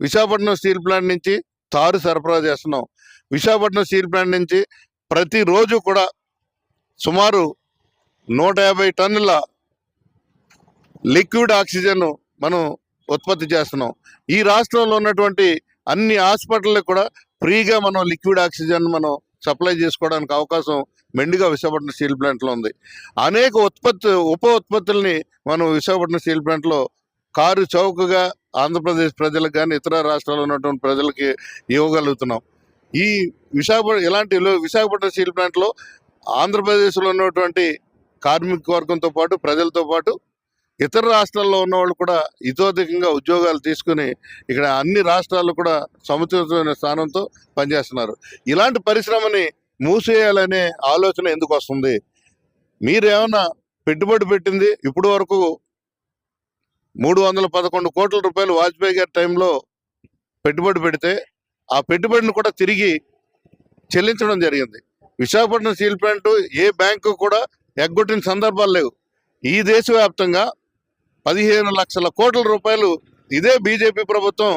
విశాఖపట్నం స్టీల్ ప్లాంట్ నుంచి తారు సరఫరా చేస్తున్నాం. విశాఖపట్నం స్టీల్ ప్లాంట్ నుంచి ప్రతిరోజు కూడా సుమారు నూట యాభై టన్నుల లిక్విడ్ ఆక్సిజన్ మనం ఉత్పత్తి చేస్తున్నాం. ఈ రాష్ట్రంలో ఉన్నటువంటి అన్ని హాస్పిటల్లకు కూడా ఫ్రీగా మనం లిక్విడ్ ఆక్సిజన్ మనం సప్లై చేసుకోవడానికి అవకాశం మెండుగా విశాఖపట్నం స్టీల్ ప్లాంట్లో ఉంది. అనేక ఉత్పత్తి ఉప ఉత్పత్తుల్ని మనం విశాఖపట్నం స్టీల్ ప్లాంట్లో కారు చౌకగా ఆంధ్రప్రదేశ్ ప్రజలకు కానీ ఇతర రాష్ట్రాల్లో ఉన్నటువంటి ప్రజలకి ఇవ్వగలుగుతున్నాం. ఈ విశాఖపట్నం ఇలాంటి విశాఖపట్నం స్టీల్ ప్లాంట్లో ఆంధ్రప్రదేశ్లో ఉన్నటువంటి కార్మిక వర్గంతో పాటు ప్రజలతో పాటు ఇతర రాష్ట్రాల్లో ఉన్న వాళ్ళు కూడా ఇతోధికంగా ఉద్యోగాలు తీసుకుని ఇక్కడ అన్ని రాష్ట్రాల్లో కూడా సముచితమైన స్థానంతో పనిచేస్తున్నారు. ఇలాంటి పరిశ్రమని మూసేయాలనే ఆలోచన ఎందుకు వస్తుంది? మీరేమన్నా పెట్టుబడి పెట్టింది? ఇప్పటి వరకు మూడు వందల పదకొండు కోట్ల రూపాయలు వాజ్పేయి గారి టైంలో పెట్టుబడి పెడితే ఆ పెట్టుబడిని కూడా తిరిగి చెల్లించడం జరిగింది. విశాఖపట్నం స్టీల్ ప్లాంట్ ఏ బ్యాంకు కూడా ఎగ్గొట్టిన సందర్భాలు లేవు. ఈ దేశవ్యాప్తంగా పదిహేను లక్షల కోట్ల రూపాయలు ఇదే బీజేపీ ప్రభుత్వం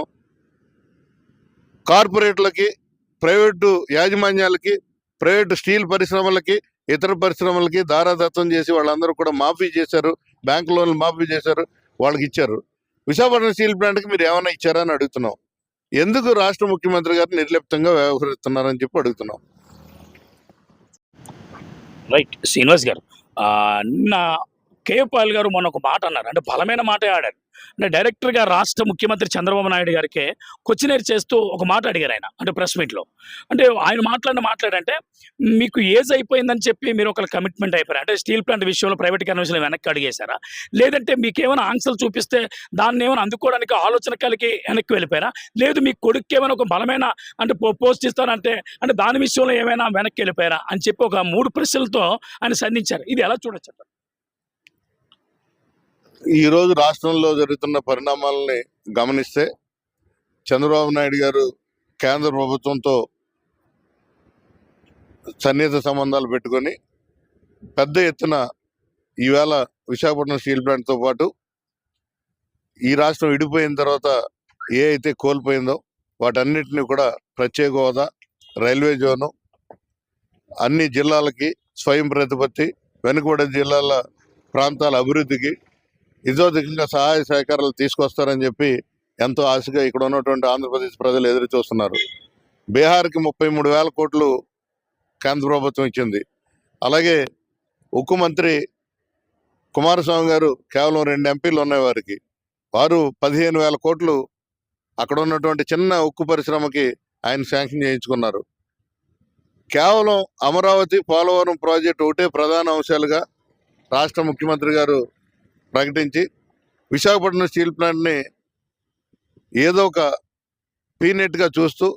కార్పొరేట్లకి ప్రైవేటు యాజమాన్యాలకి ప్రైవేటు స్టీల్ పరిశ్రమలకి ఇతర పరిశ్రమలకి దారాదత్తం చేసి వాళ్ళందరూ కూడా మాఫీ చేశారు బ్యాంక్ లోన్లు మాఫీ చేశారు వాళ్ళకి ఇచ్చారు. విశాఖపట్నం స్టీల్ ప్లాంట్కి మీరు ఏమైనా ఇచ్చారా అని అడుగుతున్నాం. ఎందుకు రాష్ట్ర ముఖ్యమంత్రి గారు నిర్లిప్తంగా వ్యవహరిస్తున్నారని చెప్పి అడుగుతున్నాం. రైట్ శ్రీనివాస్ గారు నిన్న కేఏ పాల్ గారు మొన్న ఒక మాట అన్నారు. అంటే బలమైన మాటే ఆడారు. అంటే డైరెక్టర్గా రాష్ట్ర ముఖ్యమంత్రి చంద్రబాబు నాయుడు గారికి క్వశ్చనర్ చేస్తూ ఒక మాట అడిగారు ఆయన అంటే ప్రెస్ మీట్లో అంటే ఆయన మాట్లాడిన మాట్లాడంటే మీకు ఏజ్ అయిపోయిందని చెప్పి మీరు ఒక కమిట్మెంట్ అయిపోయారు? అంటే స్టీల్ ప్లాంట్ విషయంలో ప్రైవేట్ కన్వెన్షన్ వెనక్కి అడిగేశారా? లేదంటే మీకు ఏమైనా ఆంక్షలు చూపిస్తే దాన్ని ఏమైనా అందుకోవడానికి ఆలోచన కలిగి వెనక్కి వెళ్ళిపోయారా? లేదు మీ కొడుకు ఏమైనా ఒక బలమైన అంటే పో- పోస్ట్ ఇస్తారంటే అంటే దాని విషయంలో ఏమైనా వెనక్కి వెళ్ళిపోయారా? అని చెప్పి ఒక మూడు ప్రశ్నలతో ఆయన సంధించారు ఇది ఎలా చూడొచ్చు ఈరోజు ఈ రోజు రాష్ట్రంలో జరుగుతున్న పరిణామాలని గమనిస్తే చంద్రబాబు నాయుడు గారు కేంద్ర ప్రభుత్వంతో సన్నిహిత సంబంధాలు పెట్టుకొని పెద్ద ఎత్తున ఈవేళ విశాఖపట్నం స్టీల్ ప్లాంట్తో పాటు ఈ రాష్ట్రం విడిపోయిన తర్వాత ఏ అయితే కోల్పోయిందో వాటన్నిటిని కూడా ప్రత్యేక హోదా రైల్వే జోను అన్ని జిల్లాలకి స్వయం ప్రతిపత్తి వెనుకబడే జిల్లాల ప్రాంతాల అభివృద్ధికి ఇదోధికంగా సహాయ సహకారాలు తీసుకొస్తారని చెప్పి ఎంతో ఆశగా ఇక్కడ ఉన్నటువంటి ఆంధ్రప్రదేశ్ ప్రజలు ఎదురు చూస్తున్నారు. బీహార్కి ముప్పై మూడు వేల కోట్లు కేంద్ర ప్రభుత్వం ఇచ్చింది. అలాగే ఉక్కు మంత్రి కుమారస్వామి గారు కేవలం రెండు ఎంపీలు ఉన్నాయి వారికి. వారు పదిహేను వేల కోట్లు అక్కడ ఉన్నటువంటి చిన్న ఉక్కు పరిశ్రమకి ఆయన శాంక్షన్ చేయించుకున్నారు. కేవలం అమరావతి పోలవరం ప్రాజెక్టు ఒకటే ప్రధాన అంశాలుగా రాష్ట్ర ముఖ్యమంత్రి గారు ప్రకటించి విశాఖపట్నం స్టీల్ ప్లాంట్ని ఏదో ఒక పీనెట్గా చూస్తూ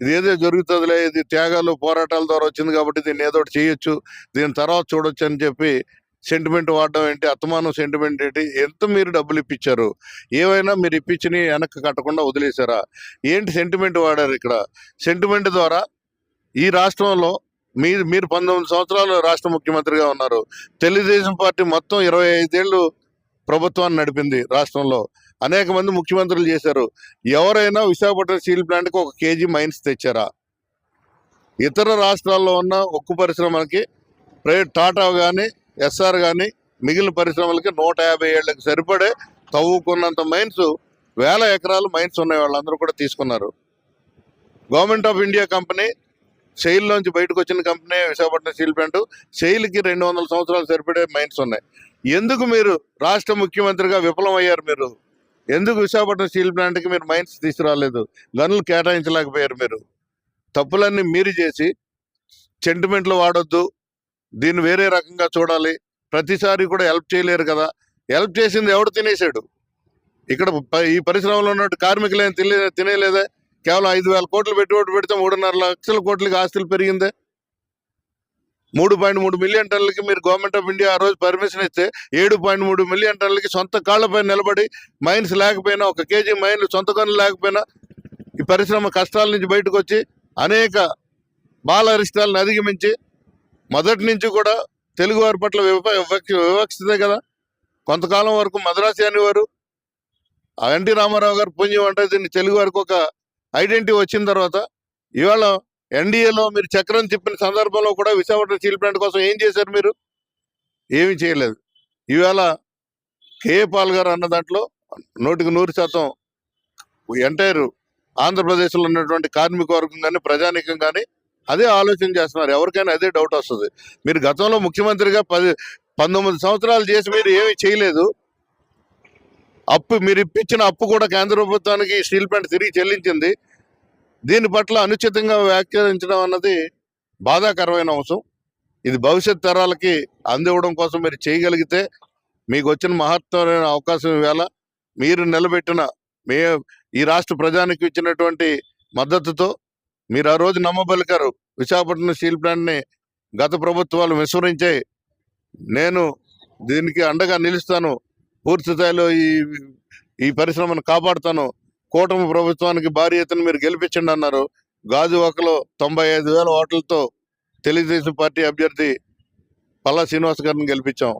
ఇది ఏదో జరుగుతుందిలే ఇది త్యాగాలు పోరాటాల ద్వారా వచ్చింది కాబట్టి దీన్ని ఏదో ఒకటి చేయొచ్చు దీని తర్వాత చూడొచ్చు అని చెప్పి సెంటిమెంట్ వాడడం ఏంటి అత్తమానం సెంటిమెంట్ ఏంటి ఎంత మీరు డబ్బులు ఇప్పించారు ఏవైనా మీరు ఇప్పించిన వెనక్కి కట్టకుండా వదిలేశారా? ఏంటి సెంటిమెంట్ వాడారు ఇక్కడ? సెంటిమెంట్ ద్వారా ఈ రాష్ట్రంలో మీరు మీరు పంతొమ్మిది సంవత్సరాలు రాష్ట్ర ముఖ్యమంత్రిగా ఉన్నారు తెలుగుదేశం పార్టీ మొత్తం ఇరవై ఐదేళ్ళు ప్రభుత్వాన్ని నడిపింది రాష్ట్రంలో. అనేక మంది ముఖ్యమంత్రులు చేశారు. ఎవరైనా విశాఖపట్నం స్టీల్ ప్లాంట్కి ఒక కేజీ మైన్స్ తెచ్చారా? ఇతర రాష్ట్రాల్లో ఉన్న ఉక్కు పరిశ్రమలకి ప్రైవేట్ టాటా కానీ ఎస్ఆర్ కానీ మిగిలిన పరిశ్రమలకి నూట యాభై ఏళ్ళకి సరిపడే తవ్వుకున్నంత మైన్స్ వేల ఎకరాలు మైన్స్ ఉన్నాయి వాళ్ళందరూ కూడా తీసుకున్నారు. Government of India company SAIL నుంచి బయటకు వచ్చిన కంపెనీ విశాఖపట్నం స్టీల్ ప్లాంట్ షెయిల్కి రెండు వందల సంవత్సరాలు సరిపడే మైన్స్ ఉన్నాయి. ఎందుకు మీరు రాష్ట్ర ముఖ్యమంత్రిగా విఫలం అయ్యారు మీరు? ఎందుకు విశాఖపట్నం స్టీల్ ప్లాంట్కి మీరు మైన్స్ తీసుకురాలేదు? గనులు కేటాయించలేకపోయారు మీరు. తప్పులన్నీ మీరు చేసి సెంటిమెంట్లు వాడొద్దు. దీన్ని వేరే రకంగా చూడాలి. ప్రతిసారి కూడా హెల్ప్ చేయలేరు కదా. హెల్ప్ చేసింది ఎవడు తినేసాడు? ఇక్కడ ఈ పరిశ్రమలో ఉన్నట్టు కార్మికులు ఏం తినే తినేలేదే? కేవలం ఐదు వేల కోట్లు పెట్టుబడి పెడితే మూడున్నర లక్షల కోట్లకి ఆస్తులు పెరిగిందే? మూడు పాయింట్ మూడు మిలియన్ టన్నులకి మీరు గవర్నమెంట్ ఆఫ్ ఇండియా ఆ రోజు పర్మిషన్ ఇస్తే ఏడు పాయింట్ మూడు మిలియన్ టన్నులకి సొంత కాళ్ళపై నిలబడి మైన్స్ లేకపోయినా ఒక కేజీ మైన్లు సొంత కొనులు లేకపోయినా ఈ పరిశ్రమ కష్టాల నుంచి బయటకు వచ్చి అనేక బాల అరిష్టాలను అధిగమించి మొదటి నుంచి కూడా తెలుగువారి పట్ల వివక్ష వివక్షితే కదా. కొంతకాలం వరకు మద్రాసి అనేవారు ఆ ఎన్టీ రామారావు గారు పుణ్యం అంటే దీన్ని తెలుగు వారికి ఒక ఐడెంటిటీ వచ్చిన తర్వాత ఇవాళ ఎన్డీఏలో మీరు చక్రం తిప్పిన సందర్భంలో కూడా విశాఖపట్నం స్టీల్ ప్లాంట్ కోసం ఏం చేశారు మీరు? ఏమీ చేయలేదు. ఇవాళ కేఏ పాల్ గారు అన్న దాంట్లో నూటికి నూరు శాతం ఎంటైర్ ఆంధ్రప్రదేశ్లో ఉన్నటువంటి కార్మిక వర్గం కానీ ప్రజానికం కానీ అదే ఆలోచన చేస్తున్నారు. ఎవరికైనా అదే డౌట్ వస్తుంది. మీరు గతంలో ముఖ్యమంత్రిగా పది పంతొమ్మిది సంవత్సరాలు చేసి మీరు ఏమీ చేయలేదు. అప్పు మీరు ఇప్పించిన అప్పు కూడా కేంద్ర ప్రభుత్వానికి స్టీల్ ప్లాంట్ తిరిగి చెల్లించింది. దీని పట్ల అనుచితంగా వ్యాఖ్యానించడం అన్నది బాధాకరమైన అంశం. ఇది భవిష్యత్ తరాలకి అందివ్వడం కోసం మీరు చేయగలిగితే మీకు వచ్చిన మహత్తరమైన అవకాశం ఇవాళ మీరు నిలబెట్టిన మే ఈ రాష్ట్ర ప్రజానికి ఇచ్చినటువంటి మద్దతుతో మీరు ఆ రోజు నమ్మబలికారు విశాఖపట్నం స్టీల్ ప్లాంట్ని గత ప్రభుత్వాలు విస్మరించే నేను దీనికి అండగా నిలుస్తాను. పూర్తి స్థాయిలో ఈ ఈ పరిశ్రమను కాపాడుతాను. కూటమి ప్రభుత్వానికి భారీ ఎత్తున మీరు గెలిపించండి అన్నారు. గాజువాకలో తొంభై ఐదు వేల ఓట్లతో తెలుగుదేశం పార్టీ అభ్యర్థి పల్లా శ్రీనివాస్ గారిని గెలిపించాం.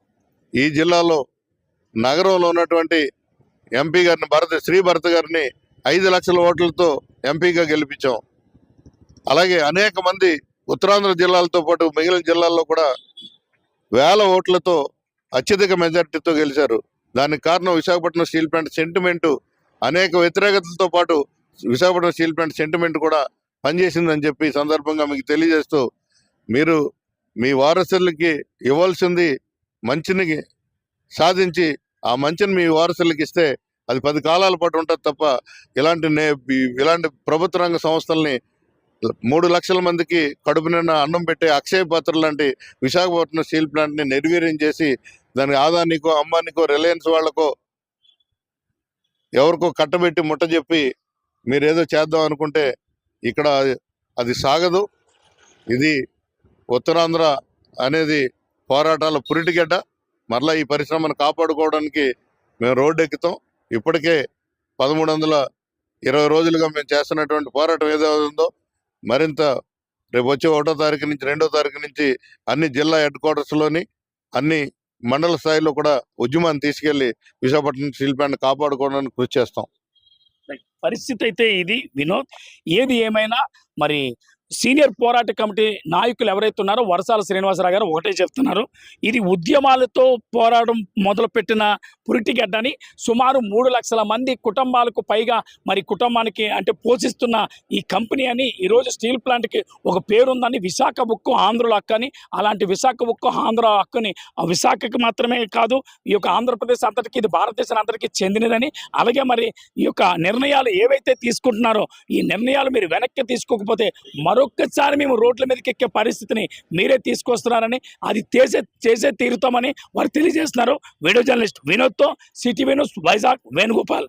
ఈ జిల్లాలో నగరంలో ఉన్నటువంటి ఎంపీ గారిని భరత శ్రీ భరత్ గారిని ఐదు లక్షల ఓట్లతో ఎంపీగా గెలిపించాం. అలాగే అనేక మంది ఉత్తరాంధ్ర జిల్లాలతో పాటు మిగిలిన జిల్లాల్లో కూడా వేల ఓట్లతో అత్యధిక మెజారిటీతో గెలిచారు. దానికి కారణం విశాఖపట్నం స్టీల్ ప్లాంట్ సెంటిమెంటు అనేక వ్యతిరేకతలతో పాటు విశాఖపట్నం స్టీల్ ప్లాంట్ సెంటిమెంట్ కూడా పనిచేసిందని చెప్పి సందర్భంగా మీకు తెలియజేస్తూ మీరు మీ వారసులకి ఇవ్వాల్సింది మంచిని సాధించి ఆ మంచిని మీ వారసులకి ఇస్తే అది పది కాలాల పాటు ఉంటుంది తప్ప ఇలాంటి నే ఇలాంటి ప్రభుత్వ రంగ సంస్థల్ని మూడు లక్షల మందికి కడుపు అన్నం పెట్టే అక్షయ పాత్ర లాంటి విశాఖపట్నం స్టీల్ ప్లాంట్ని నిర్వీర్యం చేసి దానికి ఆదానికో అంబానికో రిలయన్స్ వాళ్ళకో ఎవరికో కట్టబెట్టి ముట్ట చెప్పి మీరేదో చేద్దాం అనుకుంటే ఇక్కడ అది సాగదు. ఇది ఉత్తరాంధ్ర అనేది పోరాటాల పురిటిగడ్డ. మరలా ఈ పరిశ్రమను కాపాడుకోవడానికి మేము రోడ్డు ఎక్కుతాం ఇప్పటికే పదమూడు వందల ఇరవై రోజులుగా మేము చేస్తున్నటువంటి పోరాటం ఏదో ఉందో మరింత రేపు వచ్చే ఒకటో తారీఖు నుంచి రెండో తారీఖు నుంచి అన్ని జిల్లా హెడ్ క్వార్టర్స్లోని అన్ని మండల స్థాయిలో కూడా ఉద్యమాన్ని తీసుకెళ్ళి విశాఖపట్నం స్టీల్ ప్లాంట్ కాపాడుకోవడానికి కృషి చేస్తాం. పరిస్థితి అయితే ఇది. వినోద్ ఏది ఏమైనా మరి సీనియర్ పోరాట కమిటీ నాయకులు ఎవరైతే ఉన్నారో వరసాల శ్రీనివాసరావు గారు ఒకటే చెప్తున్నారు. ఇది ఉద్యమాలతో పోరాటం మొదలుపెట్టిన పురిటిగడ్డని సుమారు మూడు లక్షల మంది కుటుంబాలకు పైగా మరి కుటుంబానికి అంటే పోషిస్తున్న ఈ కంపెనీ అని ఈరోజు స్టీల్ ప్లాంట్కి ఒక పేరుందని విశాఖ ఉక్కు ఆంధ్రుల హక్కు అని అలాంటి విశాఖ ఉక్కు ఆంధ్ర హక్కుని ఆ విశాఖకి మాత్రమే కాదు ఈ యొక్క ఆంధ్రప్రదేశ్ అంతటికి ఇది భారతదేశం అంతటికి చెందినదని అలాగే మరి ఈ యొక్క నిర్ణయాలు ఏవైతే తీసుకుంటున్నారో ఈ నిర్ణయాలు మీరు వెనక్కి తీసుకోకపోతే మరో మరొక్కసారి మేము రోడ్ల మీదకి ఎక్కే పరిస్థితిని మీరే తీసుకొస్తున్నారని అది చేసే చేసే తీరుతామని వారు తెలియజేస్తున్నారు. వీడియో జర్నలిస్ట్ వినోద్తో సిటీ వినోద్ వైజాగ్ వేణుగోపాల్.